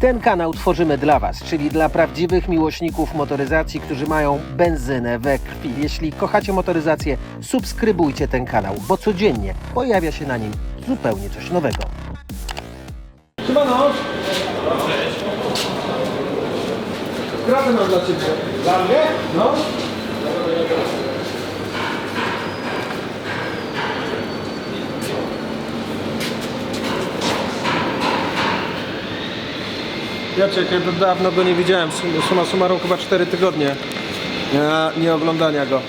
Ten kanał tworzymy dla Was, czyli dla prawdziwych miłośników motoryzacji, którzy mają benzynę we krwi. Jeśli kochacie motoryzację, subskrybujcie ten kanał, bo codziennie pojawia się na nim zupełnie coś nowego. Siemano! Kratę mam dla Ciebie. Dla mnie? No. Jacek, ja dawno go nie widziałem, Sum- summa summarum chyba 4 tygodnie nie, nie oglądania go.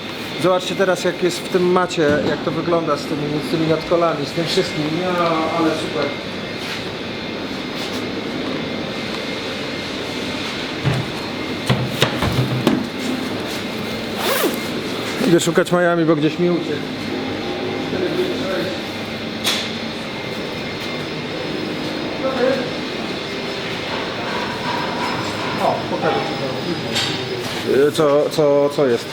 Zobaczcie teraz jak jest w tym macie, jak to wygląda z tymi, z tymi nadkolami, z tym wszystkim. Ja, ale super. Idę szukać Miami, bo gdzieś mi uciekł. O, pokażę Ci co, co, co jest.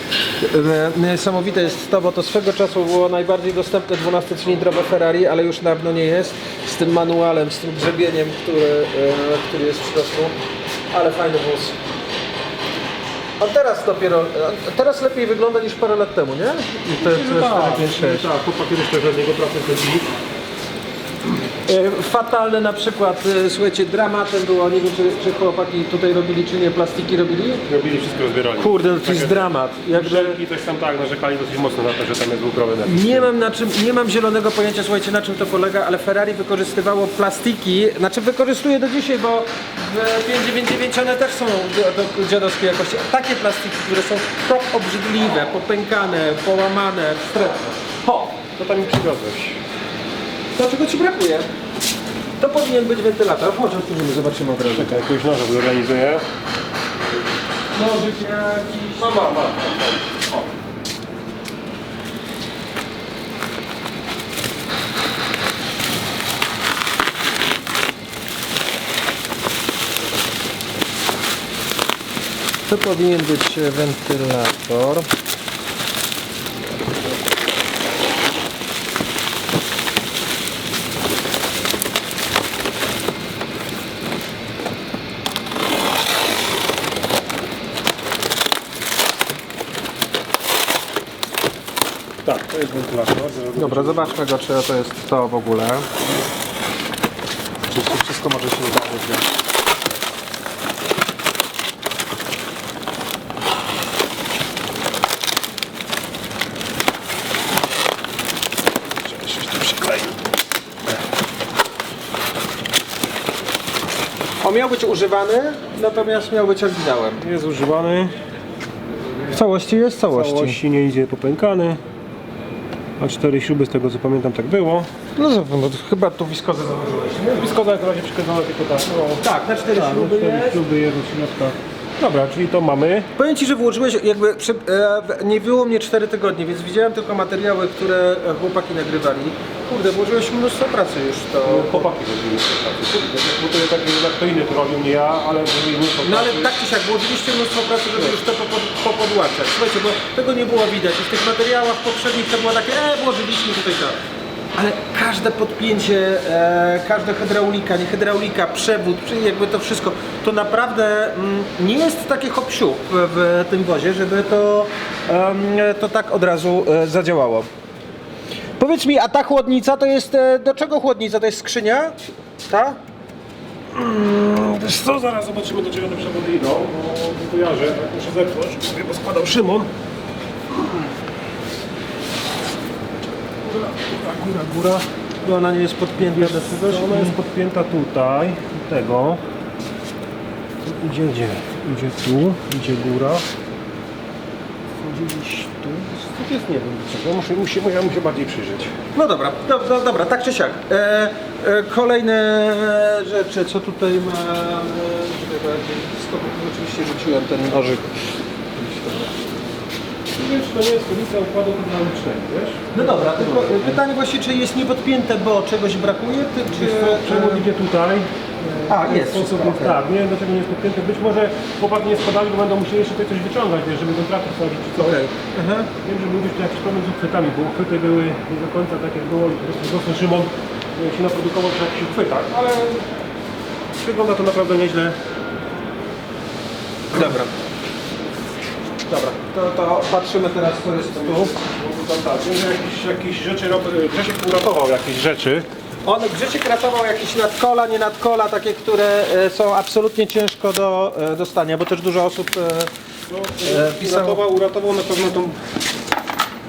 E, Niesamowite jest to, bo to swego czasu było najbardziej dostępne 12-cylindrowe Ferrari, ale już dawno nie jest. Z tym manualem, z tym grzebieniem, który, e, który jest w środku. Ale fajny wóz. On teraz dopiero, teraz lepiej wygląda niż parę lat temu, nie? I to, to jest tak, 456. tak, chłopaki też też od niego pracę zrobili. E, Fatalne na przykład, e, słuchajcie, dramatem było, nie wiem czy, czy chłopaki tutaj robili, czy nie, plastiki robili? Robili wszystko, rozbierali. Kurde, no to jest dramat. Jakże... Żelki coś tam tak, narzekali dosyć mocno na to, że tam jest był problem. Nie mam na czym, nie mam zielonego pojęcia, słuchajcie, na czym to polega, ale Ferrari wykorzystywało plastiki, znaczy wykorzystuje do dzisiaj, bo w 599 one też są do- do dziadowskiej jakości. Takie plastiki, które są tak obrzydliwe, popękane, połamane, wstrętne. Ho! To tam mi przywiozłeś. To czego ci brakuje? To powinien być wentylator. Chodź, otworzymy, zobaczymy od razu. Czekaj, jakiegoś noża zorganizuję. Nożyk jakiś... Mam, mam, mam. To powinien być wentylator. Jest wentylator. Zaraz Dobra, zobaczmy go, czy to jest to w ogóle. Oczywiście wszystko może się zdarzyć. On miał być używany, natomiast miał być oryginałem. Jest używany. W całości jest W całości. całości nie idzie popękany. A cztery śruby z tego co pamiętam tak było. No, no chyba tu wiskozę założyłeś. Wiskoda jak na razie przekazana tylko tak. No, Tak, na cztery tak, śruby cztery jest. śruby jest od środka. Dobra, czyli to mamy. Powiem Ci, że włożyłeś, jakby przy, e, nie było mnie 4 tygodnie, więc widziałem tylko materiały, które e, chłopaki nagrywali. Kurde, włożyłeś mnóstwo pracy już to. Chłopaki zrobili te pracy. Bo to jest tak, że kto inny to robił, nie ja, ale zrobili mnóstwo No ale pracy. tak czy siak, włożyliście mnóstwo pracy, żeby już to popod- popodłaczać. Słuchajcie, bo tego nie było widać i w tych materiałach poprzednich to było takie, e, włożyliśmy tutaj to. Ale każde podpięcie, e, każda hydraulika, nie hydraulika, przewód, czy jakby to wszystko, to naprawdę mm, nie jest takie hop w, tym wozie, żeby to, to tak od razu e, zadziałało. Powiedz mi, a ta chłodnica to jest, e, do czego chłodnica? To jest skrzynia? Ta? Wiesz co, zaraz zobaczymy do czego te przewody idą, bo nie kojarzę, tak muszę zepchnąć, bo spadał Szymon. Góra, góra, góra, góra. Ona nie jest podpięta do czegoś? Ona jest podpięta tutaj, do tego. Idzie gdzie? Idzie tu, idzie góra. Wchodzi gdzieś tu. Tu jest nie wiem czego, muszę, muszę, ja muszę bardziej przyjrzeć. No dobra, do, do, dobra, tak czy siak. E, e, kolejne rzeczy, co tutaj ja Wszystko oczywiście rzuciłem ten nożyk. Nie wiem, czy to nie jest ulica układu hydraulicznego, wiesz? No dobra, tylko pytanie właśnie, czy jest niepodpięte, bo czegoś brakuje, ty, czy... Wiesz co, Przewód idzie tutaj. A, jest, sposób wszystko, okej. tak, nie wiem dlaczego nie jest podpięte. Być może chłopaki nie spadali, bo będą musieli jeszcze tutaj coś wyciągać, wiesz, żeby ten traktor wsadzić czy coś. Okej. Aha. Wiem, że był tu jakiś problem z uchwytami, bo uchwyty były nie do końca tak jak było i po prostu Szymon e, się naprodukował przy jakichś uchwytach, ale wygląda to naprawdę nieźle. Dobra. Dobra, to, to patrzymy teraz co jest tu. Tak, jakieś, jakieś rzeczy, Grzesiek uratował jakieś rzeczy. On Grzesiek ratował jakieś nadkola, nie nadkola, takie, które e, są absolutnie ciężko do e, dostania, bo też dużo osób... E, No, pisało- uratował, uratował na pewno tą...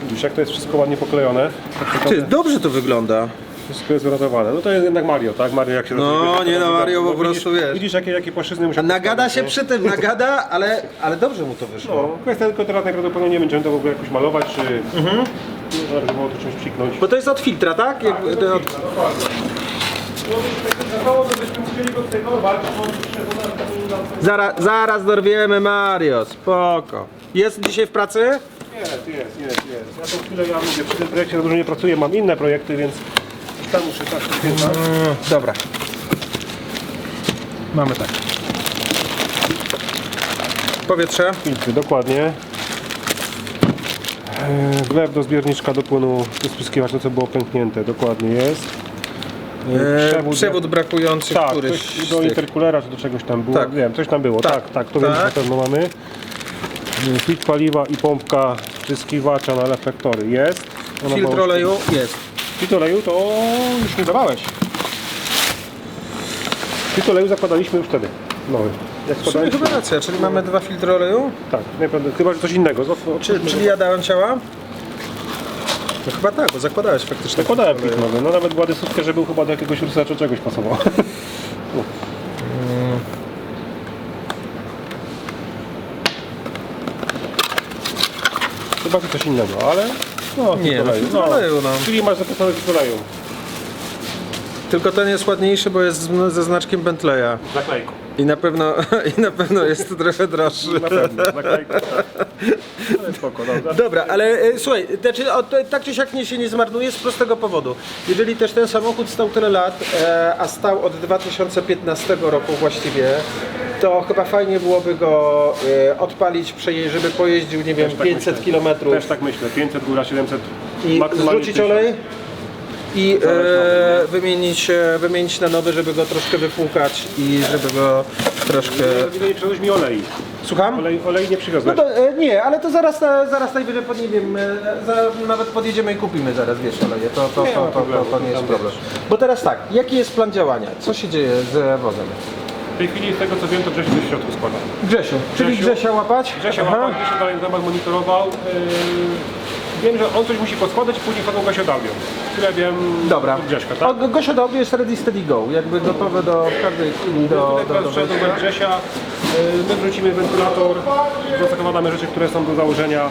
Widzisz, jak to jest wszystko ładnie poklejone. Naprawdę dobrze to wygląda. Wszystko jest uratowane. No to jest jednak Mario, tak? Mario jak się No, nie, no, Mario po prostu, wiesz. Widzisz, jakie, jakie płaszczyzny musiał Nagada się nie? przy tym, nagada, ale, ale dobrze mu to wyszło. No, kwestia tylko teraz najprawdopodobniej nie będziemy to w ogóle jakoś malować, czy... Mhm. No, żeby było to czymś psiknąć. Bo to jest od filtra, tak? Jak, to od... No, musieli go tutaj dorwać, bo on przed Zaraz, zaraz dorwiemy Mario, spoko. Jest dzisiaj w pracy? Jest, jest, jest, jest. Ja tą chwilę, ja mówię, przy tym projekcie za dużo nie pracuję, mam inne projekty, więc tam muszę poświęcać. Mm, dobra. Mamy tak. Powietrze. Filtry, dokładnie. Eee, Wlew do zbiorniczka do płynu, do spryskiwacza, co było pęknięte, dokładnie jest. Eee, E, przewód brakujący tak, któryś coś z do tych. interkulera, czy do czegoś tam było, Tak. nie wiem, coś tam było, Tak. tak, tak, to wiem, że Tak. na pewno mamy. Eee, Filtr paliwa i pompka spryskiwacza na reflektory jest. Ona Filtr oleju jest. Filtr oleju to już nie dawałeś. Filtr oleju zakładaliśmy już wtedy. Nowy. Jak W sumie składaliśmy? chyba racja, czyli mamy dwa filtry oleju. Tak, najprawdopodobniej. Chyba, że coś innego. Czy, czyli ja dałem ciała? No chyba tak, bo zakładałeś faktycznie. Zakładałem filtr oleju. nowy. No nawet była dyskusja, że był chyba do jakiegoś rusacza czegoś pasował. Chyba to coś innego, ale... No, Nie, filtr no, oleju, no. Czyli masz zapisane oleju. Tylko ten jest ładniejszy, bo jest z- ze znaczkiem Bentleya. Zaklejką. I na pewno, i na pewno jest trochę droższy. Na pewno, zaklejką, tak. Ale spoko, dobra. Dobra, ale e, słuchaj, znaczy, o, to, tak czy siak nie się nie zmarnuje z prostego powodu. Jeżeli też ten samochód stał tyle lat, e, a stał od 2015 roku właściwie, to chyba fajnie byłoby go e, odpalić, przejeździć, żeby pojeździł, nie wiem, Też tak 500 myślę. km Też tak myślę, 500 góra 700 i maksymalnie zrzucić 1000. olej i e, wymienić, e, wymienić na nowy, żeby go troszkę wypłukać i żeby go troszkę... Nie, nie mi olej. Słucham? Olej, olej nie No przywiozłeś. to e, nie, ale to zaraz, e, zaraz najwyżej, pod, nie wiem, e, za, nawet podjedziemy i kupimy zaraz, wiesz, oleje, to, to, Nie to, ma to, to, problemu, to nie jest tam problem. Bo teraz tak, jaki jest plan działania? Co się dzieje z wozem? W tej chwili z tego co wiem, to Grzesiu coś w środku składa. Grzesiu, czyli Grzesiu? Grzesia łapać? Grzesia Aha. łapał, Grzesiu dalej temat monitorował. Yy, wiem, że on coś musi poskładać, później chodzą go się od audio. Tyle wiem Dobra. od Grześka, tak? O, Gosia jest ready, steady, go, jakby gotowe do każdej chwili do, do, do wszedł wejścia. do Grzesia, yy, my wrzucimy wentylator, zakładamy rzeczy, które są do założenia,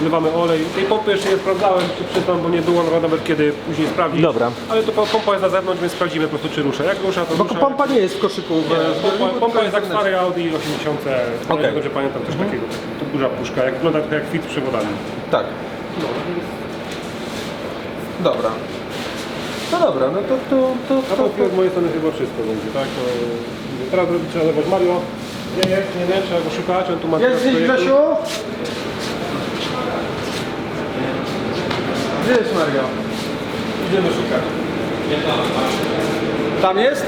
wlewamy olej. Tej pompy jeszcze nie sprawdzałem, się przyznam, bo nie było nawet kiedy później sprawdzić. Dobra. Ale to pompa jest na zewnątrz, więc sprawdzimy po prostu czy rusza. Jak rusza, to Bo rusza. pompa nie jest w koszyku. w- Pompa, pompa jest jak stary Audi 80, Okej. okay. dobrze pamiętam też takiego, to duża puszka, jak wygląda trochę jak fit z przewodami. Tak. No, więc Dobra. No dobra, no to... to, to, A to, to z mojej strony chyba wszystko będzie, tak? To, mówię, teraz trzeba zobaczyć Mario. Nie jest, nie wiem, trzeba go szukać, on tu ma Jest teraz gdzieś projektu. Grzesiu? Gdzie jest Mario? Idziemy szukać. Tam jest?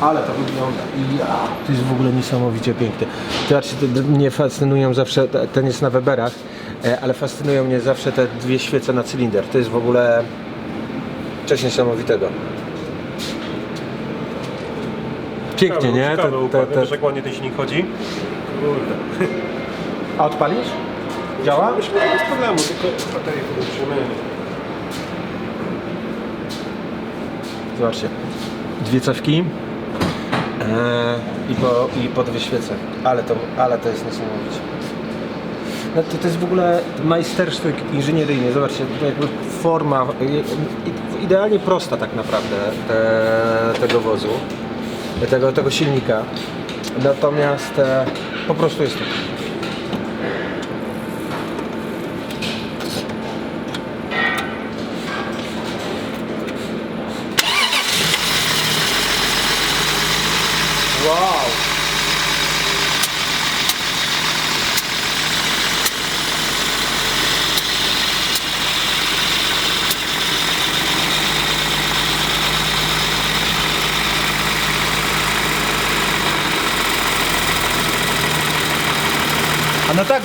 Ale to wygląda. Ja, to jest w ogóle niesamowicie piękne. Zobaczcie, to to mnie fascynują zawsze, te- ten jest na Weberach, e, ale fascynują mnie zawsze te dwie świece na cylinder. To jest w ogóle coś niesamowitego. Pięknie, nie? Ciekawe, Te- układ, te- te- Wiesz jak ładnie ten silnik chodzi? Kurde. A odpalisz? Działa? Myślę, że bez problemu, tylko baterię podłączymy. Zobaczcie. Dwie cewki i, po, i po dwie świece. Ale to, ale to jest niesamowicie. No to, to jest w ogóle majstersztyk inżynieryjny. Zobaczcie, jakby forma i- idealnie prosta tak naprawdę te, tego wozu, tego, tego silnika. Natomiast e, po prostu jest to.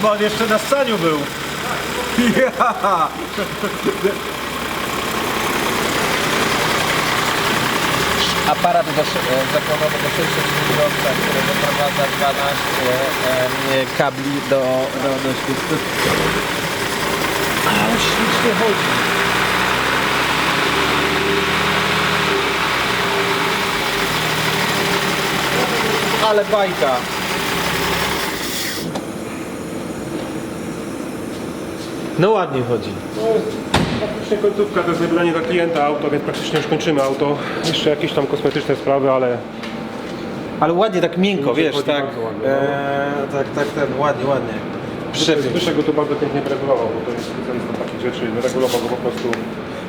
A bo on jeszcze na scaniu był. Ja! Aparat do, e, zakładowy do 600 kierowca, który doprowadza 12 e, kabli do, do, do świetły. Ale ślicznie chodzi. Ale bajka. No ładnie chodzi. No, praktycznie końcówka to jest wybranie dla klienta auto, więc praktycznie już kończymy auto. Jeszcze jakieś tam kosmetyczne sprawy, ale Ale ładnie, tak miękko, Ludzie wiesz, chodzi tak, bardzo ładnie, e, tak, tak, ten, ładnie, ładnie. Przepięknie. Zbyszek go to bardzo pięknie regulował, bo to jest specjalista takich rzeczy, regulował go po prostu.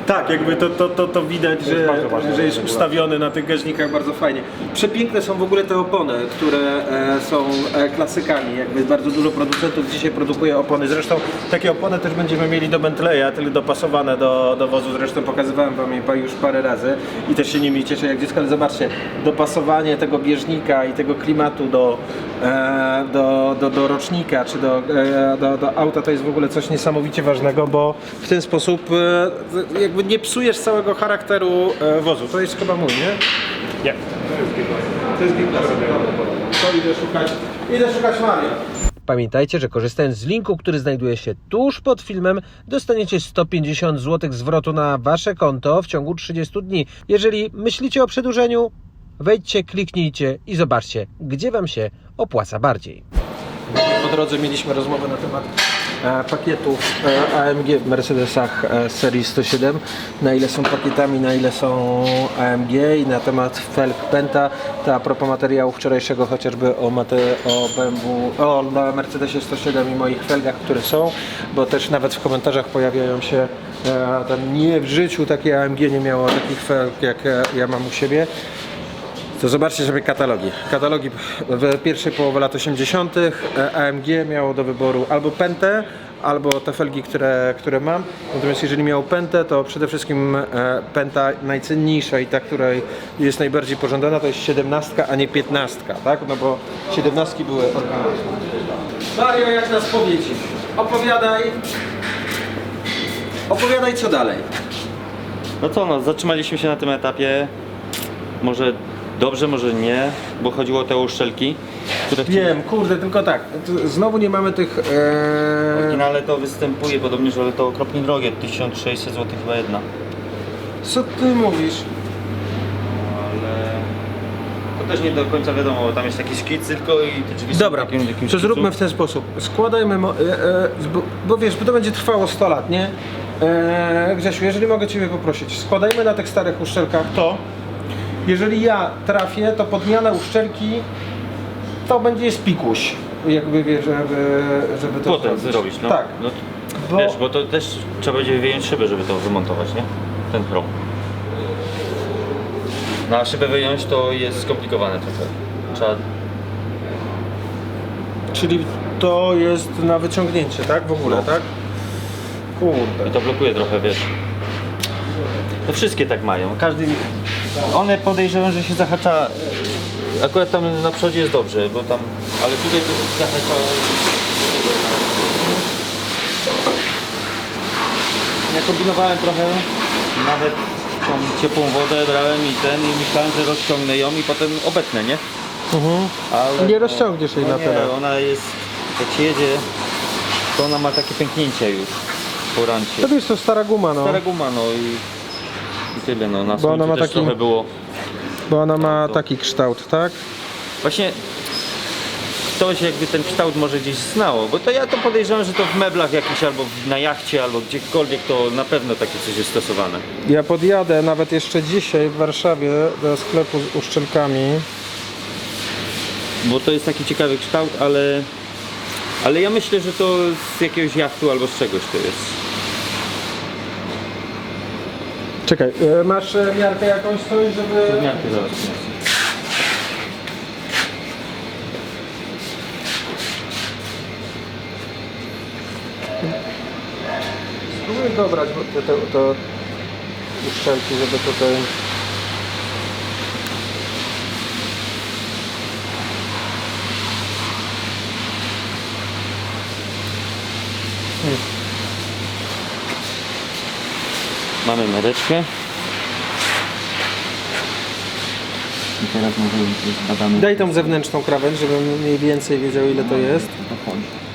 Tak, jakby to, to, to, to widać, To jest że, bardzo ważne, że jest ustawiony na tych gaźnikach bardzo fajnie. Przepiękne są w ogóle te opony, które e, są e, klasykami. Jakby bardzo dużo producentów dzisiaj produkuje opony. Zresztą takie opony też będziemy mieli do Bentleya, tylko dopasowane do, do wozu. Zresztą pokazywałem wam je już parę razy i też się nimi cieszę jak dziecko, ale zobaczcie, dopasowanie tego bieżnika i tego klimatu do, e, do, do, do rocznika czy do, e, do, do auta to jest w ogóle coś niesamowicie ważnego, bo w ten sposób e, jakby nie psujesz całego charakteru e, wozu. To jest chyba mój, nie? Nie. To jest G-Class. To idę szukać, idę szukać Mario. Pamiętajcie, że korzystając z linku, który znajduje się tuż pod filmem, dostaniecie 150 zł zwrotu na Wasze konto w ciągu 30 dni. Jeżeli myślicie o przedłużeniu, wejdźcie, kliknijcie i zobaczcie, gdzie Wam się opłaca bardziej. Po drodze mieliśmy rozmowę na temat pakietów e, AMG w Mercedesach e, serii 107, na ile są pakietami, na ile są AMG i na temat felg Penta, to a propos materiału wczorajszego chociażby o, mate, o BMW, o na Mercedesie 107 i moich felgach, które są, bo też nawet w komentarzach pojawiają się e, tam nie w życiu takie AMG nie miało takich felg jak e, ja mam u siebie. To zobaczcie sobie katalogi. Katalogi w pierwszej połowie lat 80. AMG miało do wyboru albo Pentę, albo te felgi, które, które mam. Natomiast jeżeli miało Pentę, to przede wszystkim e, Penta najcenniejsza i ta, która jest najbardziej pożądana, to jest 17, a nie 15, tak? No bo 17 były oryginalne. Mario, jak nas powiedzi? Opowiadaj. Opowiadaj co dalej. No co, no, zatrzymaliśmy się na tym etapie. Może dobrze, może nie, bo chodziło o te uszczelki, które w Wiem, kurde, tylko tak. t- Znowu nie mamy tych. E... oryginale to występuje podobnie, że to okropnie drogie, 1600 zł chyba jedna. Co ty mówisz? Ale to też nie do końca wiadomo, bo tam jest jakiś szkic tylko i te drzwi są Dobra, w takim, to zróbmy w ten sposób. Składajmy, mo- e, e, bo, bo wiesz, bo to będzie trwało 100 lat, nie? E, Grzesiu, jeżeli mogę Ciebie poprosić, składajmy na tych starych uszczelkach to. Jeżeli ja trafię, to podmiana uszczelki to będzie spikuś. Jakby wiesz, żeby, żeby to Potem zrobić. zrobić, no. Tak. no Bo- Wiesz, bo to też trzeba będzie wyjąć szybę, żeby to wymontować, nie? Ten chrom. Na szybę wyjąć to jest skomplikowane trochę. Trzeba Czyli to jest na wyciągnięcie, tak? W ogóle, No. tak? Kurde. I to blokuje trochę, wiesz. No wszystkie tak mają. Każdy. One podejrzewam, że się zahacza. Akurat tam na przodzie jest dobrze, bo tam. Ale tutaj to się zahacza. Ja kombinowałem trochę, nawet tą ciepłą wodę brałem i ten i myślałem, że rozciągnę ją i potem obetnę, nie? Mhm. Ale Nie rozciągniesz jej no na nie, tyle. ona jest, jak się jedzie, to ona ma takie pęknięcie już po rancie. To wiesz, to stara guma, no. Stara guma, no i, i tyle, no. Na Bo ona słońcu ma też taki- trochę było. Bo ona ma to- taki kształt, tak? Właśnie ktoś jakby ten kształt może gdzieś znało, bo to ja to podejrzewam, że to w meblach jakichś albo w- na jachcie, albo gdziekolwiek to na pewno takie coś jest stosowane. Ja podjadę nawet jeszcze dzisiaj w Warszawie do sklepu z uszczelkami. Bo to jest taki ciekawy kształt, ale, ale ja myślę, że to z jakiegoś jachtu albo z czegoś to jest. Czekaj, e, masz e, miarkę jakąś coś, żeby... Miarkę zaraz. Spróbuj dobrać bo te, te, te uszczelki, żeby tutaj... Mamy mereczkę. I teraz może zbadamy. Daj tą zewnętrzną krawędź, żebym mniej więcej wiedział ile to jest. No, jest.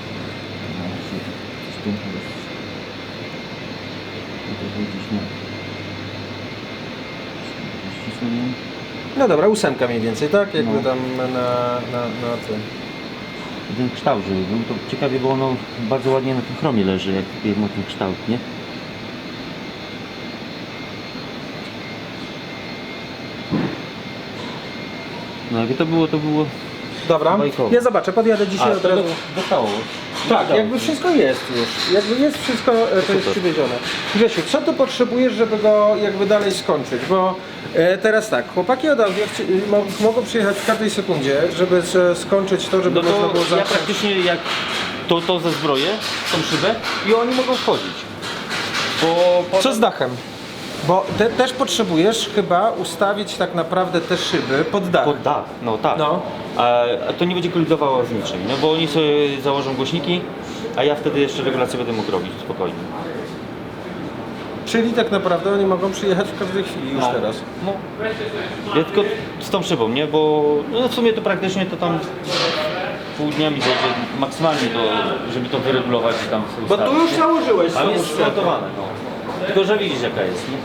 Ścisłym. No dobra, ósemka mniej więcej, tak? Jakby No. tam na, na, na tym. Ten kształt, żeby był, to ciekawie, bo ono bardzo ładnie na tym chromie leży, jak, jak ma ten kształt, nie? No jakby to było, to było... Dobra, Bajkowo. ja zobaczę, podjadę dzisiaj od razu. dostało. Tak, jakby wszystko jest już. Jakby jest wszystko, e, to jest Super. przywiezione. Grzesiu, co tu potrzebujesz, żeby go jakby dalej skończyć? Bo e, teraz tak, chłopaki od Audi chci- mo- mogą przyjechać w każdej sekundzie, żeby skończyć to, żeby No można było to ja zacząć. praktycznie jak to, to ze zbroję, tą szybę i oni mogą wchodzić. Bo po... Co z dachem? Bo te, też potrzebujesz chyba ustawić tak naprawdę te szyby pod dach. Pod dach, no tak. No. A, a to nie będzie kolidowało z niczym, no bo oni sobie założą głośniki, a ja wtedy jeszcze regulację będę mógł robić spokojnie. Czyli tak naprawdę oni mogą przyjechać w każdej chwili już teraz. No. Ja tylko z tą szybą, nie? Bo no w sumie to praktycznie to tam pół dnia mi zajdzie maksymalnie do, żeby to wyregulować i tam sobie Bo tu już założyłeś Tam jest szybę. zmontowane, no. Tylko, że widzisz jaka jest, nie?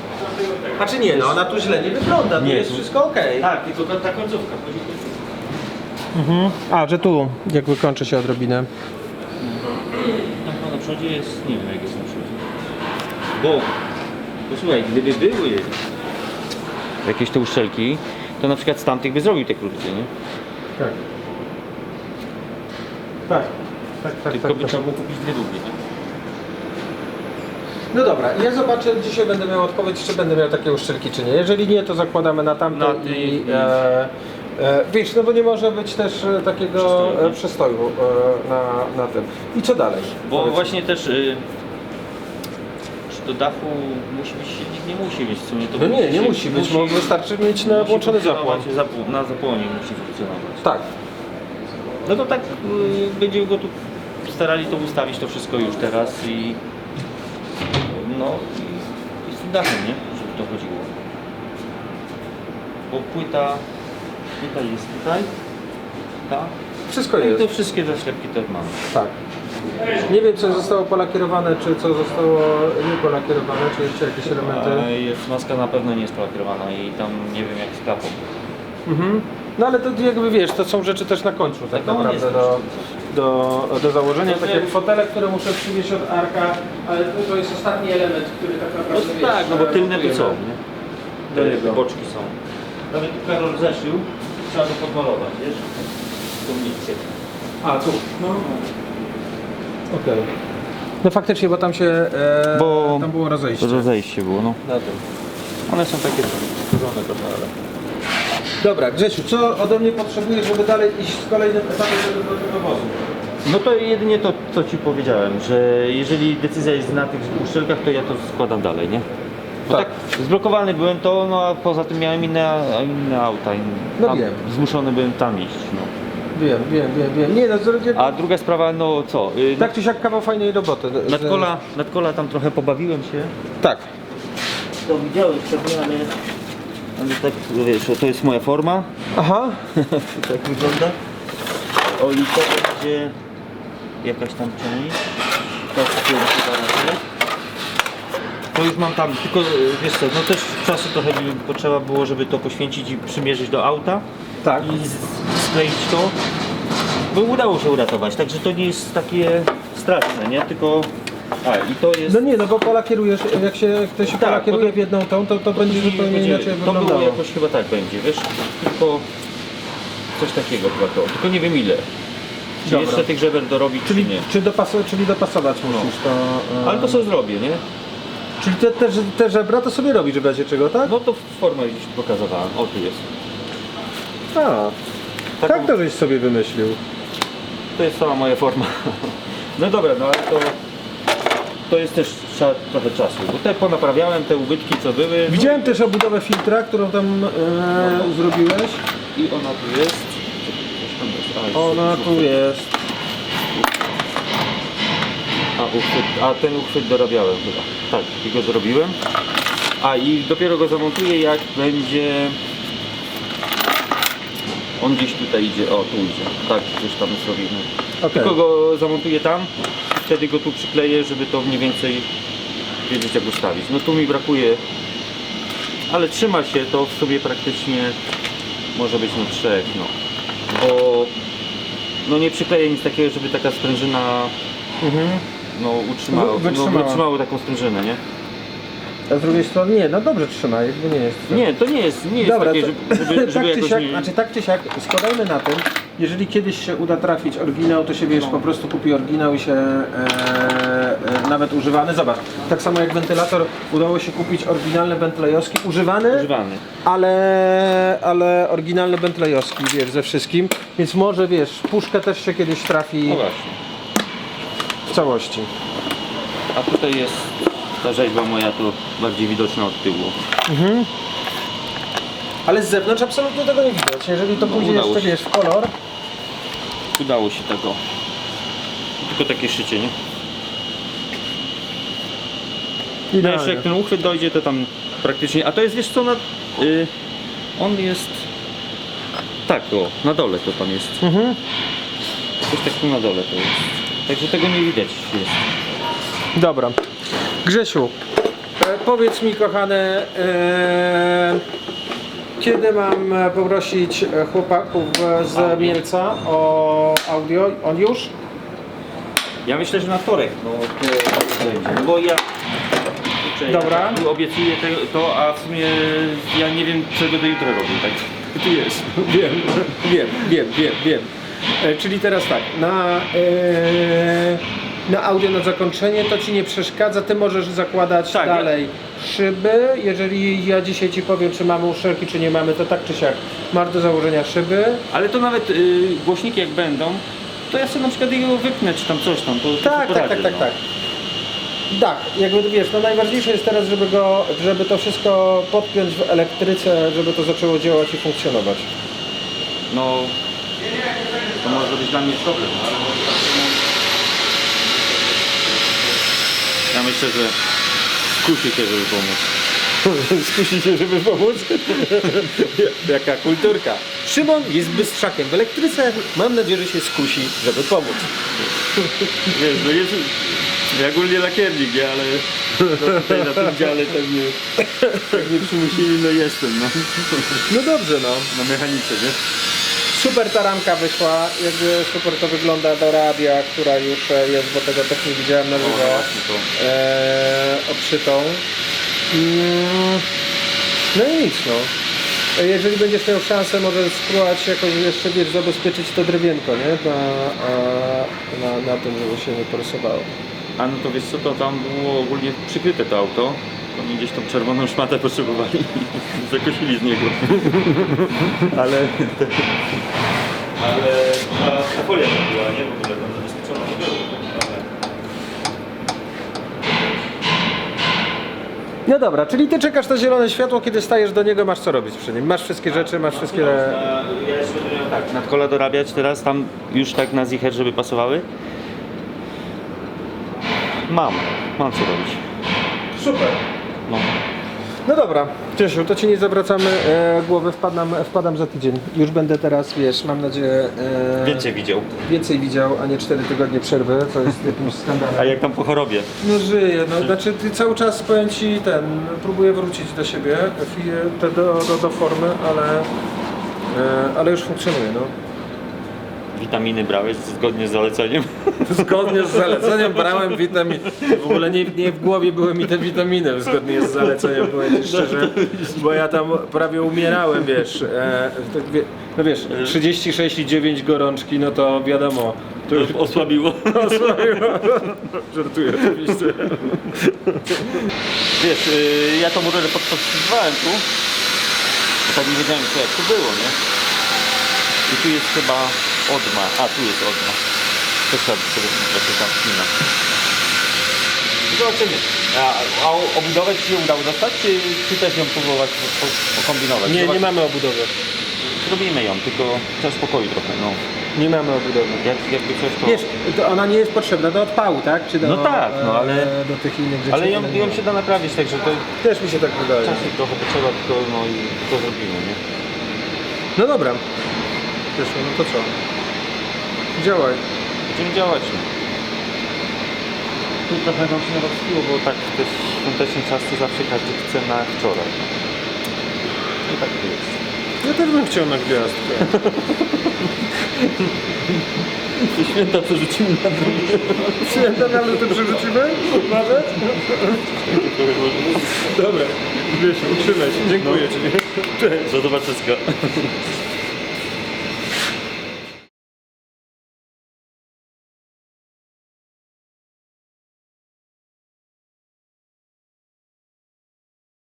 Znaczy nie, no ona tu źle nie wygląda, tu Nie, jest tu- wszystko okej. Tak, tylko ta, ta końcówka. chodzi. Mhm. A, że tu jakby kończy się odrobinę. Tam chyba na przodzie jest, nie wiem jak jest na przodzie. Bo, posłuchaj, gdyby były jakieś te uszczelki, to na przykład z tamtych by zrobił te krótkie, nie? Tak. Tak. Tak, tak, Tylko tak, by tak. trzeba było kupić dwie długie, nie? No dobra, ja zobaczę, dzisiaj będę miał odpowiedź, czy będę miał takie uszczelki, czy nie. Jeżeli nie, to zakładamy na tamto Na i... E, e, wiesz, no bo nie może być też e, takiego Przestoju, e, e, na, na tym. I co dalej? Bo Powiedz. właśnie też... Y, czy do dachu musi być silnik? Nie musi być w sumie. To No nie, nie musi być, bo wystarczy mieć na musi włączony zapłon. funkcjonować, zapł- Na zapłonie musi funkcjonować. Tak. No to tak y, będziemy go tu starali to ustawić to wszystko już teraz i no i, i z dachem, nie? Żeby to chodziło. Bo płyta, płyta jest tutaj, ta. Wszystko No i jest. to wszystkie zaślepki też mamy. Tak. Nie wiem, co zostało polakierowane, czy co zostało nie polakierowane, czy jeszcze jakieś elementy. A jest maska na pewno nie jest polakierowana i tam nie wiem jak z klapą. Mhm. No ale to jakby wiesz, to są rzeczy też na końcu tak No, naprawdę jest do, do, do założenia. Tak jak fotele, które muszę przywieźć od Arka, ale to, to jest ostatni element, który tak No naprawdę wiesz, tak, no bo tylne to co? nie? Do niego. boczki są. Nawet tu Karol zeszył, trzeba to podmalować, wiesz? Tą mikcję. A, tu. No. Okej. No faktycznie, bo tam się, e, Bo- tam było rozejście. Rozejście było, no. Na tym. One są takie skórzone trochę, ale... Dobra, Grzesiu, co ode mnie potrzebujesz, żeby dalej iść z kolejnym etapem tego wozu? No to jedynie to, co Ci powiedziałem, że jeżeli decyzja jest na tych uszczelkach, to ja to składam dalej, nie? Bo Tak. tak, zblokowany byłem to, no a poza tym miałem inne, inne auta. In, No tam, wiem. Zmuszony byłem tam iść, no. Wiem, wiem, wiem, wiem. Nie no, z- A druga sprawa, no co? Y, tak czy siak kawał fajnej roboty. Z- Nadkola, nadkola tam trochę pobawiłem się. Tak. To widziałeś ale, ale tak, wiesz, to jest moja forma. Aha. tak wygląda. O i to będzie jakaś tam część. Tak, chyba na tyle. To już mam tam, tylko wiesz co, no też czasu trochę mi potrzeba było, żeby to poświęcić i przymierzyć do auta Tak. i z- skleić to. Bo udało się uratować, także to nie jest takie straszne, nie? Tylko. A i to jest. No nie, no bo polakierujesz, jak się jak się Tak, polakieruje bo to- w jedną tą, to, to będzie zupełnie będzie- inaczej To było wyglądało. jakoś chyba tak będzie, wiesz? Tylko coś takiego chyba to. Tylko nie wiem ile. Czy Dobra. jeszcze tych żeber dorobić, Czyli, czy nie. czy dopasować, czyli dopasować musisz to. e, Ale to sobie zrobię, nie? Czyli te, te, te żebra to sobie robisz w razie czego, tak? No to formę już pokazywałem. O, tu jest. A, Taką, tak to żeś sobie wymyślił. To jest cała moja forma. No dobra, no ale to... To jest też trzeba trochę czasu, bo te ponaprawiałem, te ubytki co były. no Widziałem też obudowę filtra, którą tam e, zrobiłeś. I ona tu jest. Ona tu jest. A, uchwyt, a ten uchwyt dorabiałem chyba. Tak, i go zrobiłem. A i dopiero go zamontuję jak będzie... On gdzieś tutaj idzie, o tu idzie. Tak, gdzieś tam zrobimy. Okej. Tylko go zamontuję tam, wtedy go tu przykleję, żeby to mniej więcej wiedzieć jak ustawić. No tu mi brakuje, ale trzyma się to w sobie praktycznie może być na trzech, no. Bo no nie przykleję nic takiego, żeby taka sprężyna Mhm. no utrzymała, Wy- wytrzymała. No, wytrzymało taką sprężynę, nie? A z drugiej strony nie, no dobrze trzyma, jakby nie jest. Nie, to nie jest, nie jest Dobra, takie, to, żeby, żeby, żeby tak, czy jakoś siak, nie... znaczy tak czy siak, składajmy na tym, jeżeli kiedyś się uda trafić oryginał, to się wiesz, po prostu kupi oryginał i się e, e, nawet używany, zobacz, tak samo jak wentylator, udało się kupić oryginalny bentlejowski, używany, używany. ale, ale oryginalny bentlejowski, wiesz, ze wszystkim, więc może wiesz, puszkę też się kiedyś trafi No właśnie. w całości. A tutaj jest ta rzeźba moja tu bardziej widoczna od tyłu. Ale z zewnątrz absolutnie tego nie widać, jeżeli to No, pójdzie udało jeszcze, się. wiesz, w kolor, Udało się tego. Tylko takie szycie, nie? No jeszcze jak ten uchwyt dojdzie, to tam praktycznie... A to jest, wiesz co, na... Y, on jest... Tak, o, na dole to tam jest. Mhm. Coś tak tu na dole to jest. Także tego nie widać jest. Dobra. Grzesiu, e, powiedz mi kochane, e, kiedy mam e, poprosić e, chłopaków e, z Mielca o audio? On już? Ja myślę, że na wtorek, no. No bo ja. kurczę, Dobra. Ja obiecuję te, to, a w sumie ja nie wiem, czego będę jutro robił, tak? Tu jest. Wiem, wiem, wiem, wiem, wiem. E, czyli teraz tak, na, e, na audio na zakończenie to Ci nie przeszkadza, Ty możesz zakładać Tak, ja- dalej szyby. Jeżeli ja dzisiaj Ci powiem, czy mamy uszczelki, czy nie mamy, to tak czy siak masz do założenia szyby. Ale to nawet y, głośniki jak będą, to ja sobie na przykład jego wypnę, czy tam coś tam. To, to Tak, tak, tak, poradzę, tak, no. tak. Tak, jakby wiesz, no najważniejsze jest teraz, żeby go, żeby to wszystko podpiąć w elektryce, żeby to zaczęło działać i funkcjonować. No, to może być dla mnie problem, no, ale może Ja myślę, że skusi się, żeby pomóc. Skusi się, żeby pomóc. Jaka kulturka. Szymon jest bystrzakiem w elektryce. Mam nadzieję, że się skusi, żeby pomóc. Wiesz, no jest... Ja ogólnie lakiernik, nie? ale no tutaj na tym dziale tak nie, tak nie przymusili, no jestem, no. No dobrze, no. Na mechanice, nie? Super ta ramka wyszła, jakby super to wygląda do radia, która już e, jest, bo tego też nie widziałem na żywo, e, obszytą. Mm, No i nic, no. E, Jeżeli będziesz miał szansę, może spróbować jakoś jeszcze, wiesz, zabezpieczyć to drewienko, nie? Na, a, na, na tym, żeby się nie porysowało. A no to wiesz co, to tam było ogólnie przykryte to auto. Oni gdzieś tą czerwoną szmatę potrzebowali. Zakosili z niego. ale... Ale ta, ta folia tam była, nie? W ogóle tam zabezpieczona nie było. Ale... No dobra, czyli ty czekasz na zielone światło, kiedy stajesz do niego, masz co robić przy nim. Masz wszystkie rzeczy, masz wszystkie... A Ja jeszcze będę miał tak, nadkola dorabiać teraz, tam już tak na zicher, żeby pasowały. Mam, mam co robić. Super. No. No dobra, Ciesiu, to ci nie zawracamy e, głowy, wpadam, wpadam za tydzień. Już będę teraz, wiesz, mam nadzieję, e, Więcej widział. więcej widział, a nie 4 tygodnie przerwy, co jest jakimś skandalem. A jak tam po chorobie? No żyję, no znaczy ty cały czas powiem ci ten, próbuję wrócić do siebie, fi- te- do, do, do formy, ale, e, ale już funkcjonuje, no. Witaminy brałeś zgodnie z zaleceniem? Zgodnie z zaleceniem brałem witamin. W ogóle nie, nie w głowie były mi te witaminy, zgodnie z zaleceniem, powiem ci szczerze. Bo ja tam prawie umierałem, wiesz. E, tak no wiesz, 36,9 gorączki, no to wiadomo. To już Osłabiło. osłabiło. Żartuję oczywiście. Wiesz, yy, ja tą rurę podpisywałem tu. Bo tak nie wiedziałem co jak to było, nie? I tu jest chyba odma. A, tu jest odma. To trzeba by sobie trochę tam spina. Zobaczymy. A, a obudowę Ci się udało dostać, czy, czy też ją próbować po- po- pokombinować? Nie, nie Zobacz- mamy obudowy. Zrobimy ją, tylko trzeba spokoju trochę, no. Nie mamy obudowy. Jak, jakby coś to... Wiesz, to ona nie jest potrzebna do odpału, tak? Czy do, No tak, no ale- e, do tych innych rzeczy. Ale ją, które- ją się da naprawić, także to Też mi się tak wydaje. czasu trochę potrzeba, tylko no i to zrobimy, nie? No dobra. Wiesz, no to co? Działaj. Będziemy działać. No. Tu trochę nam się narozpiło, bo tak też świąteczny czas to zawsze każdy chce na wczoraj. I tak to jest. Ja też bym chciał na gwiazdkę. To święta przerzucimy na drugie. Święta na luty przerzucimy? Nawet? Dobra, wiesz, utrzymaj się. Dziękuję Ci. Cześć. Do zobaczenia.